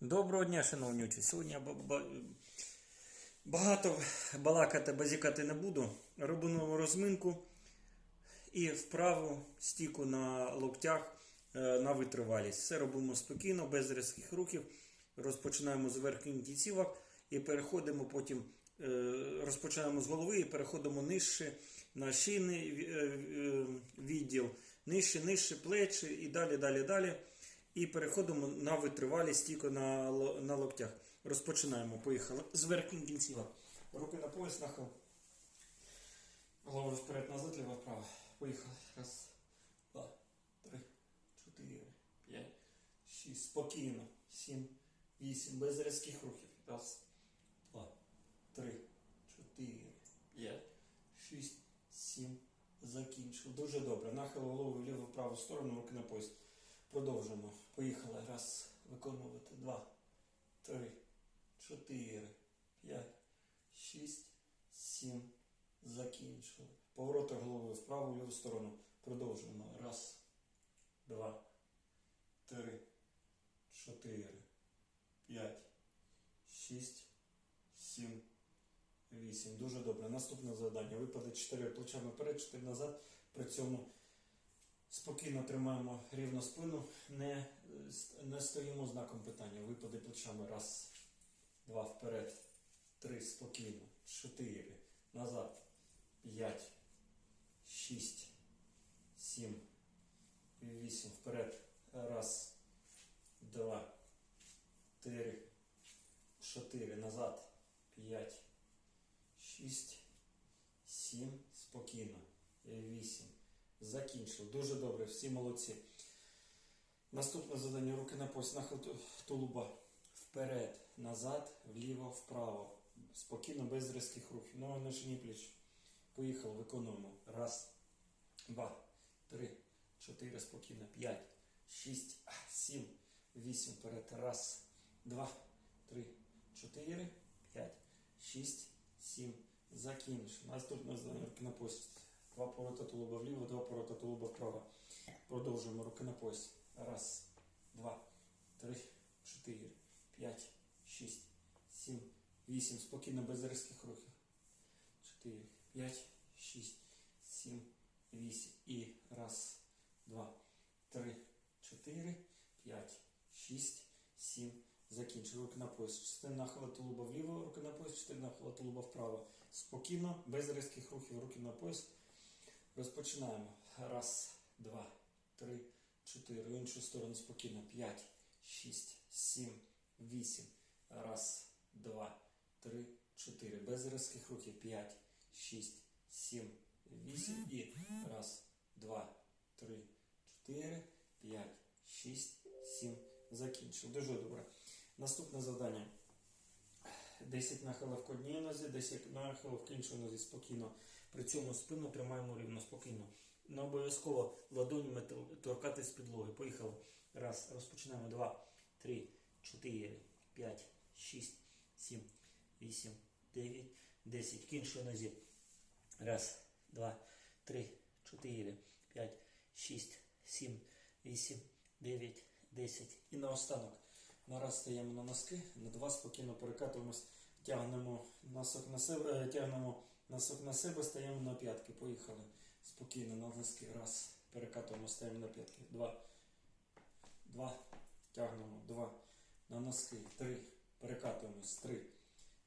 Доброго дня, шановні учні. Сьогодні я ба- ба- багато балакати, базікати не буду. Робимо розминку і вправу стіку на локтях е, на витривалість. Все робимо спокійно, без різких рухів. Розпочинаємо з верхніх кінцівок і переходимо потім, е, розпочинаємо з голови і переходимо нижче на шийний е, відділ, нижче, нижче плечі і далі, далі, далі. І переходимо на витривалість тільки на, на локтях. Розпочинаємо. Поїхали. З верхніх кінцівок. Руки на пояс, нахил. Голову вперед назад, ліво вправо. Поїхали. Раз, два, три, чотири, п'ять, шість. Спокійно. Сім, вісім. Без різких рухів. Раз, два, три, чотири, п'ять, шість, сім. Закінчив. Дуже добре. Нахил голову вліво в праву сторону, руки на пояс. Продовжуємо. Поїхали. Раз. Виконувати. Два. Три. Чотири. П'ять. Шість. Сім. Закінчили. Повороти вправо в ліву сторону. Продовжуємо. Раз. Два. Три. Чотири. П'ять. Шість. Сім. Вісім. Дуже добре. Наступне завдання. Випаде 4 плечами вперед, 4 назад. При цьому Спокійно тримаємо рівно спину, не, е, не стоїмо знаком питання. Випади плечами. Раз, два, вперед, три, спокійно, чотири, назад, п'ять, шість, сім, вісім, вперед. Раз, два, три, чотири, назад, п'ять, шість, сім, спокійно, вісім. Закінчив. Дуже добре, всі молодці. Наступне завдання руки на пояс, нахил тулуба. Вперед, назад, вліво, вправо. Спокійно, без різких рухів. Ноги на шиї пліч. Поїхали, виконуємо. Раз, два, три, чотири, спокійно. П'ять, шість, сім, вісім. Вперед. Раз, два, три, чотири, п'ять, шість, сім. Закінчив. Наступне завдання руки на пояс. Два поворота тулуба вліво, два поворота тулуба вправо. Продовжуємо руки на пояс. Раз, два, три, чотири, п'ять, шість, сім, вісім. Спокійно, без різких рухів. Чотири, п'ять, шість, сім, вісім. І раз, два, три, чотири, п'ять, шість, сім. Закінчили руки на пояс. Частина нахила тулуба вліво, руки на пояс, частина нахила тулуба вправо. Спокійно, без різких рухів, руки на пояс. Розпочинаємо. Раз, два, три, чотири. В іншу сторону спокійно. П'ять, шість, сім, вісім. Раз, два, три, чотири. Без різких рухів. П'ять, шість, сім, вісім. І раз, два, три, чотири, п'ять, шість, сім. Закінчив. Дуже добре. Наступне завдання. 10 нахилів к одній нозі, 10 нахилів к іншій нозі спокійно. При цьому спину тримаємо рівно, спокійно. Не обов'язково ладонями тор- торкатись підлоги. Поїхали. Раз. Розпочинаємо. Два, три, чотири, п'ять, шість, сім, вісім, дев'ять, десять. К іншій нозі. Раз, два, три, чотири, п'ять, шість, сім, вісім, дев'ять, десять. І наостанок. На раз стаємо на носки, на два спокійно перекатуємось, тягнемо носок на себе, е, тягнемо носок на себе, стаємо на п'ятки. Поїхали. Спокійно на носки. Раз. Перекатуємо, стаємо на п'ятки. Два. Два. Тягнемо. Два. На носки. Три. Перекатуємось. Три.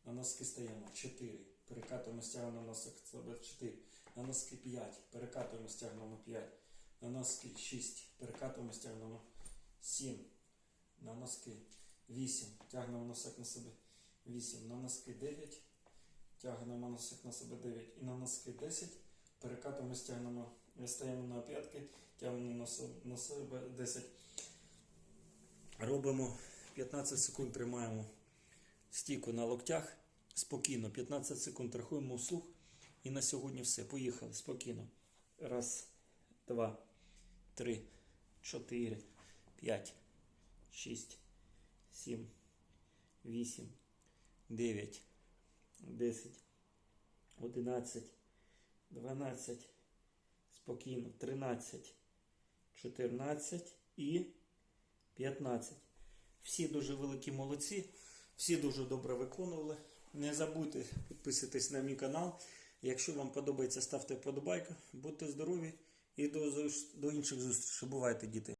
На носки стаємо. Чотири. Перекатуємо, стягнемо носок себе. Чотири. На носки п'ять. Перекатуємо, стягнемо п'ять. На носки шість. Перекатуємо, стягнемо сім. На носки 8. Тягнемо носок на себе 8. На носки 9. Тягнемо носок на себе 9. І на носки 10. Перекатуємо, стягнемо, стаємо на п'ятки, тягнемо на себе 10. Робимо 15 секунд, тримаємо стійку на локтях. Спокійно, 15 секунд рахуємо вслух. І на сьогодні все. Поїхали. Спокійно. Раз, два, три, чотири, п'ять. 6, 7, 8, 9, 10, 11, 12, спокійно, 13, 14 і 15. Всі дуже великі молодці, всі дуже добре виконували. Не забудьте підписатись на мій канал. Якщо вам подобається, ставте вподобайку. Будьте здорові і до, до інших зустрічей. Бувайте, діти!